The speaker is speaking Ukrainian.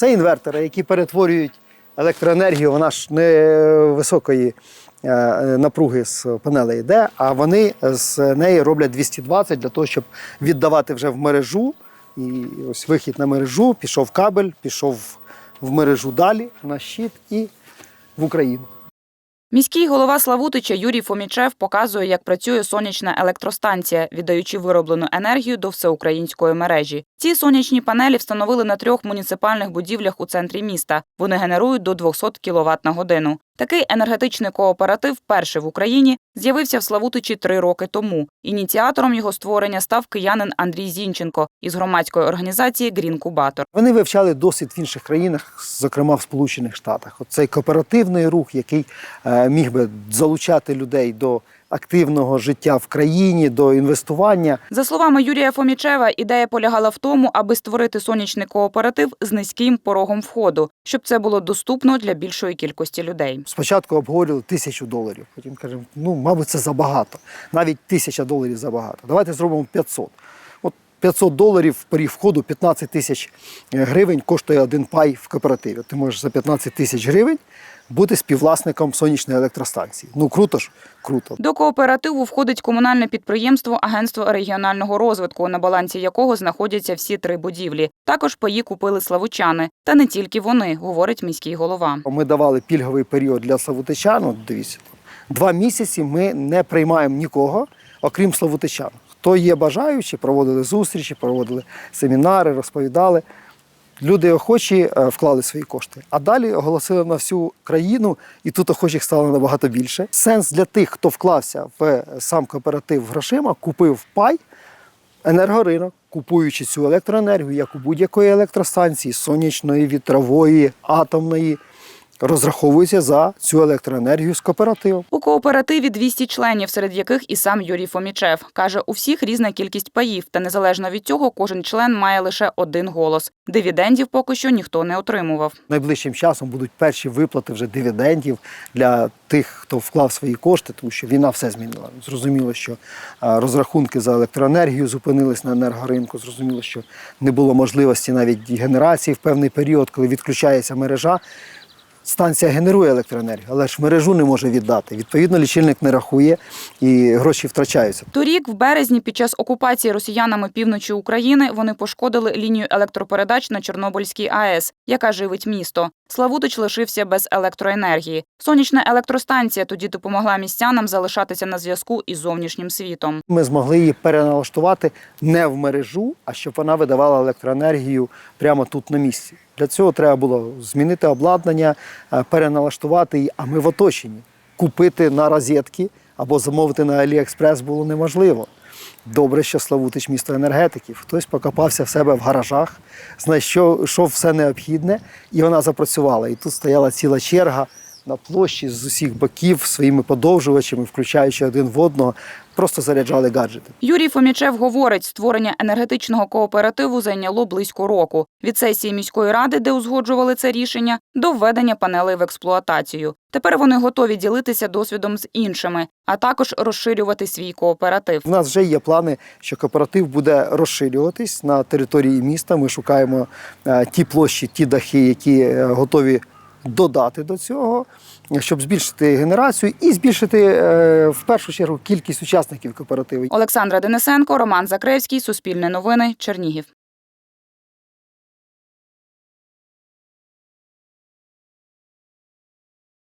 Це інвертори, які перетворюють електроенергію, вона ж не високої е, напруги з панелей йде, а вони з неї роблять 220 для того, щоб віддавати вже в мережу. І ось вихід на мережу, пішов кабель, пішов в мережу далі на щит і в Україну. Міський голова Славутича Юрій Фомічев показує, як працює сонячна електростанція, віддаючи вироблену енергію до всеукраїнської мережі. Ці сонячні панелі встановили на трьох муніципальних будівлях у центрі міста. Вони генерують до 200 кВт на годину. Такий енергетичний кооператив, перший в Україні, з'явився в Славутичі три роки тому. Ініціатором його створення став киянин Андрій Зінченко із громадської організації Грін Кубатор. Вони вивчали досвід в інших країнах, зокрема в Сполучених Штатах. Оцей кооперативний рух, який е, міг би залучати людей до активного життя в країні, до інвестування. За словами Юрія Фомічева, ідея полягала в тому, аби створити сонячний кооператив з низьким порогом входу, щоб це було доступно для більшої кількості людей. Спочатку обговорювали тисячу доларів. Потім кажемо, ну, мабуть, це забагато. Навіть тисяча доларів забагато. Давайте зробимо 500. От 500 доларів поріг входу 15 тисяч гривень коштує один пай в кооперативі. Ти можеш за 15 тисяч гривень бути співвласником сонячної електростанції. Ну круто ж, круто. До кооперативу входить комунальне підприємство Агентство регіонального розвитку, на балансі якого знаходяться всі три будівлі. Також паї купили славучани, та не тільки вони, говорить міський голова. Ми давали пільговий період для славутичан. От дивіться, два місяці ми не приймаємо нікого, окрім славутичан. Хто є бажаючі, проводили зустрічі, проводили семінари, розповідали. Люди охочі е, вклали свої кошти. А далі оголосили на всю країну, і тут охочих стало набагато більше. Сенс для тих, хто вклався в сам кооператив грошима, купив пай, енергоринок, купуючи цю електроенергію, як у будь-якої електростанції, сонячної, вітрової, атомної, розраховується за цю електроенергію з кооперативом. У кооперативі 200 членів, серед яких і сам Юрій Фомічев. Каже, у всіх різна кількість паїв, та незалежно від цього, кожен член має лише один голос. Дивідендів поки що ніхто не отримував. Найближчим часом будуть перші виплати вже дивідендів для тих, хто вклав свої кошти, тому що війна все змінила. Зрозуміло, що розрахунки за електроенергію зупинились на енергоринку. Зрозуміло, що не було можливості навіть генерації в певний період, коли відключається мережа. Станція генерує електроенергію, але ж мережу не може віддати. Відповідно, лічильник не рахує і гроші втрачаються. Торік, в березні, під час окупації росіянами півночі України, вони пошкодили лінію електропередач на Чорнобильській АЕС, яка живить місто. Славутич лишився без електроенергії. Сонячна електростанція тоді допомогла містянам залишатися на зв'язку із зовнішнім світом. Ми змогли її переналаштувати не в мережу, а щоб вона видавала електроенергію прямо тут на місці. Для цього треба було змінити обладнання, е, переналаштувати її, а ми в оточенні. Купити на розетки або замовити на Аліекспрес було неможливо. Добре, що Славутич місто енергетиків. Хтось покопався в себе в гаражах, знайшов все необхідне, і вона запрацювала. І тут стояла ціла черга на площі з усіх боків своїми подовжувачами, включаючи один в одного, просто заряджали гаджети. Юрій Фомічев говорить, створення енергетичного кооперативу зайняло близько року від сесії міської ради, де узгоджували це рішення, до введення панелей в експлуатацію. Тепер вони готові ділитися досвідом з іншими, а також розширювати свій кооператив. У нас вже є плани, що кооператив буде розширюватись на території міста. Ми шукаємо е, ті площі, ті дахи, які е, готові додати до цього, щоб збільшити генерацію і збільшити е, в першу чергу кількість учасників кооперативу. Олександра Денисенко, Роман Закревський, Суспільне новини, Чернігів.